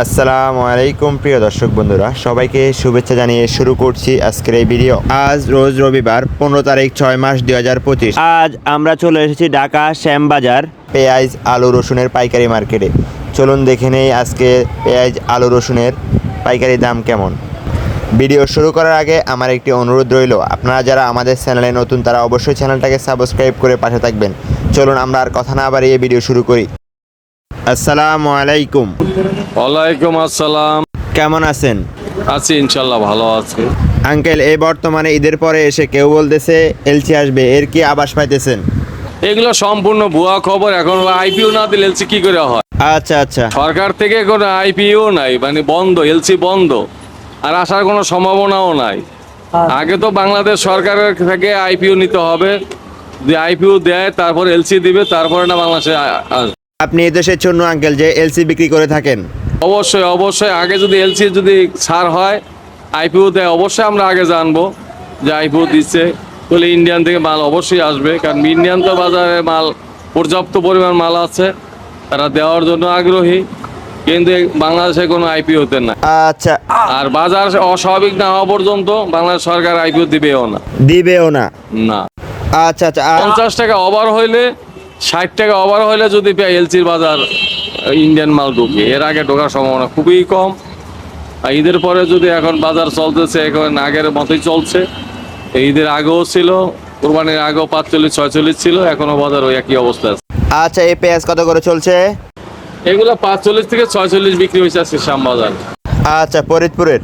আসসালামু আলাইকুম প্রিয় দর্শক বন্ধুরা। সবাইকে শুভেচ্ছা জানিয়ে শুরু করছি আজকের এই ভিডিও। আজ রোজ রবিবার পনেরো তারিখ ছয় মাস দুই হাজার পঁচিশ। আজ আমরা চলে এসেছি ঢাকা শ্যামবাজার। পেঁয়াজ আলু রসুনের পাইকারি মার্কেটে। চলুন দেখে নেই আজকে পেঁয়াজ আলু রসুনের পাইকারি দাম কেমন। ভিডিও শুরু করার আগে আমার একটি অনুরোধ রইল আপনারা যারা আমাদের চ্যানেলে নতুন তারা অবশ্যই চ্যানেলটাকে সাবস্ক্রাইব করে পাশে থাকবেন। চলুন আমরা আর কথা না বাড়িয়ে ভিডিও শুরু করি। আসসালামু আলাইকুম। ওয়ালাইকুম আসসালাম। কেমন আছেন? আছি ইনশাল্লাহ ভালো আছি। আঙ্কেল এই বর্তমানে ঈদের পরে এসে কেউ বলতেছে এলসি আসবে এর কি আবাস পাইতেছেন? এগুলো সম্পূর্ণ ভুয়া খবর এখন আইপিও না দিলে এলসি কি করে হয়? আচ্ছা আচ্ছা। সরকার থেকে কোনো আইপিও নাই মানে বন্ধ এলসি বন্ধ। আর আসার কোনো সম্ভাবনাও নাই। আগে তো বাংলাদেশ সরকারের থেকে আইপিও নিতে হবে। যে আইপিও দেয় তারপর এলসি দিবে তারপরে না বাংলাদেশে আ- আসবে আপনি এদেশের জন্য আঙ্কেল যে এলসি বিক্রি করে থাকেন? অবশ্যই অবশ্যই। আগে যদি এলসি যদি ছাড় হয় আইপিও দেয় অবশ্যই আমরা আগে জানব যে আইপিও দিচ্ছে। তাহলে ইন্ডিয়ান থেকে মাল অবশ্যই আসবে কারণ ইন্ডিয়ান তো বাজারে মাল পর্যাপ্ত পরিমাণ মাল আছে তারা দেওয়ার জন্য আগ্রহী। কিন্তু বাংলাদেশে কোনো আইপিওতে না আচ্ছা। আর বাজার অস্বাভাবিক না হওয়া পর্যন্ত বাংলাদেশ সরকার আইপিও দিবেও না। দিবেও না। না। আচ্ছা আচ্ছা পঞ্চাশ টাকা ওভার হইলে ষাট টাকা ওভার হইলে যদি এলসির বাজার ইন্ডিয়ান মাল ঢুকে এর আগে ঢোকার সম্ভাবনা খুবই কম। আর ঈদের পরে যদি এখন বাজার চলতেছে এখন আগের মতোই চলছে। ঈদের আগেও ছিল কোরবানির আগেও পাঁচচল্লিশ ছয়চল্লিশ ছিল এখনও বাজার ওই একই অবস্থা আছে। আচ্ছা এই পেঁয়াজ কত করে চলছে? এগুলো পাঁচচল্লিশ থেকে ছয়চল্লিশ বিক্রি হয়েছে আজকে শ্যামবাজার আচ্ছা ফরিদপুরের।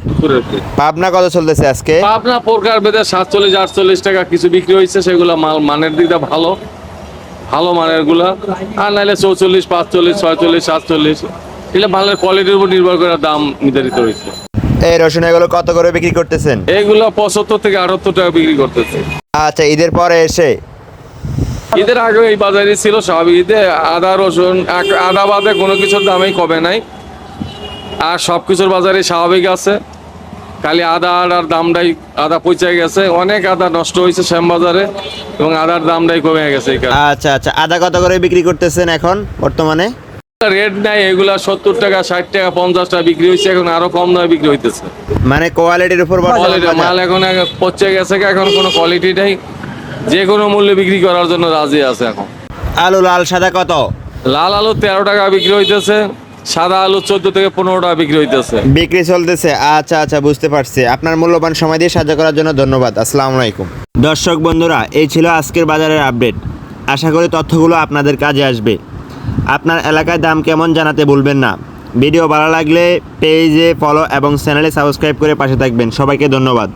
পাবনা কত চলতেছে আজকে? পাবনা প্রকার বেদে সাতচল্লিশ আটচল্লিশ টাকা কিছু বিক্রি হয়েছে সেগুলো মাল মানের দিকটা ভালো। ভালো মানেরগুলা। আর নাহলে চৌচল্লিশ পাঁচচল্লিশ ছয়চল্লিশ সাতচল্লিশ। এগুলো মালের কোয়ালিটির উপর নির্ভর করে দাম নির্ধারিত হয়েছে। এই রসুন এগুলো কত করে বিক্রি করতেছেন? এগুলো পঁচাত্তর থেকে আটাত্তর টাকা বিক্রি করতেছে। আচ্ছা ঈদের পরে এসে? ঈদের আগে এই বাজারে ছিল স্বাভাবিক ঈদে। আদা রসুন আদা বাদে কোনো কিছুর দামই কমে নাই। আর সব কিছুর বাজারে স্বাভাবিক আছে। খালি আদা আদার দামটাই আদা পচে গেছে অনেক আদা নষ্ট হয়েছে শ্যামবাজারে এবং আদার দামটাই কমে গেছে আচ্ছা আচ্ছা আদা কত করে বিক্রি করতেছেন এখন বর্তমানে? রেট নাই এগুলা সত্তর টাকা ষাট টাকা পঞ্চাশ টাকা বিক্রি হয়েছে এখন আরও কম দামে বিক্রি হইতেছে। মানে কোয়ালিটির উপর মাল এখন পচে গেছে এখন কোনো কোয়ালিটি নেই। যে কোনো মূল্যে বিক্রি করার জন্য রাজি আছে এখন। আলু লাল সাদা কত? লাল আলু তেরো টাকা বিক্রি হইতেছে সাদা আলু চোদ্দ থেকে পনেরো টাকা বিক্রি হইতেছে। বিক্রি চলতেছে। আচ্ছা আচ্ছা বুঝতে পারছি। আপনার মূল্যবান সময় দিয়ে সাহায্য করার জন্য ধন্যবাদ। আসসালামু আলাইকুম। দর্শক বন্ধুরা এই ছিল আজকের বাজারের আপডেট। আশা করি তথ্যগুলো আপনাদের কাজে আসবে। আপনার এলাকায় দাম কেমন জানাতে ভুলবেন না। ভিডিও ভালো লাগলে পেজে ফলো এবং চ্যানেলে সাবস্ক্রাইব করে পাশে থাকবেন। সবাইকে ধন্যবাদ।